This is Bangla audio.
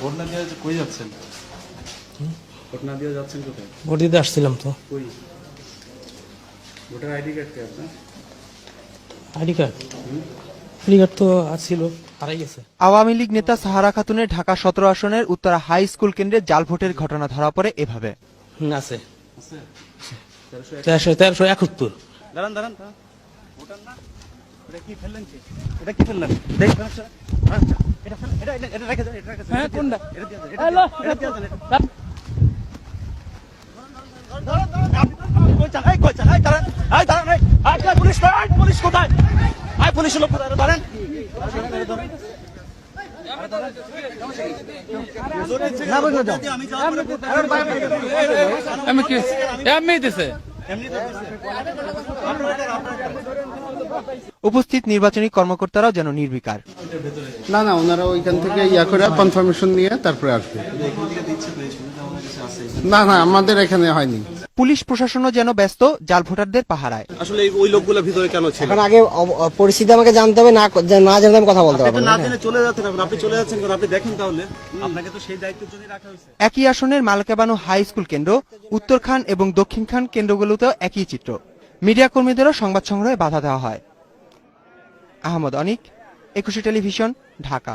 ভোট না কই যাচ্ছেন? ভোট দিয়ে যাচ্ছেন কোথায়? ভোট দিতে আসছিলাম তো। কই? ভোটার আইডি কার্ড কে আপনার? ID card? আইডি কার্ড তো আছিল হারাই গেছে। আওয়ামী লীগ নেতা সাহারা খাতুনের ঢাকা সতেরো আসনের উত্তরা হাই স্কুল কেন্দ্রে জাল ভোটের ঘটনা ধরা পড়ে এভাবে। হুম, আছে। আছে? তেরোশো তেরোশো তেরোশো একাত্তর। দাঁড়ান দাঁড়ান দাঁড়ান। ভোটার না? এটা কি ফেললেন কি? এটা কি ফেললেন? দেখ এটা ফেল হ্যাঁ কোনটা পুলিশ পুলিশ কোথায়? এই, পুলিশের লোক কোথায়? দাঁড়ান। না, বসে যাও। আমি যাওয়ার পরে- আমি কি এমনি দিছে উপস্থিত নির্বাচনী কর্মকর্তারাও যেন নির্বিকার। না না ওনারা ওইখান থেকে ইয়া করে কনফার্মেশন নিয়ে তারপরে আসবে। না না আমাদের এখানে হয়নি। পুলিশ প্রশাসনও যেন ব্যস্ত জাল ভোটারদের পাহারায়। আসলে ওই লোকগুলো ভিতরে কেন ছিল? এখন আগে পরিস্থিতি আমাকে জানতে হবে না না জানতে আমি কথা বলতে আপনি পারব না জেনে চলে যাচ্ছেন এখন আপনি চলে যাচ্ছেন কেন আপনি দেখেন তাহলে। আপনাকে তো সেই দায়িত্বের জন্য রাখা হয়েছে। একই আসনের মালকাবানু হাই স্কুল কেন্দ্র উত্তর খান এবং দক্ষিণ খান কেন্দ্রগুলোতেও একই চিত্র। মিডিয়া কর্মীদেরও সংবাদ সংগ্রহে বাধা দেওয়া হয়। আহমদ অনিক একুশে টেলিভিশন ঢাকা।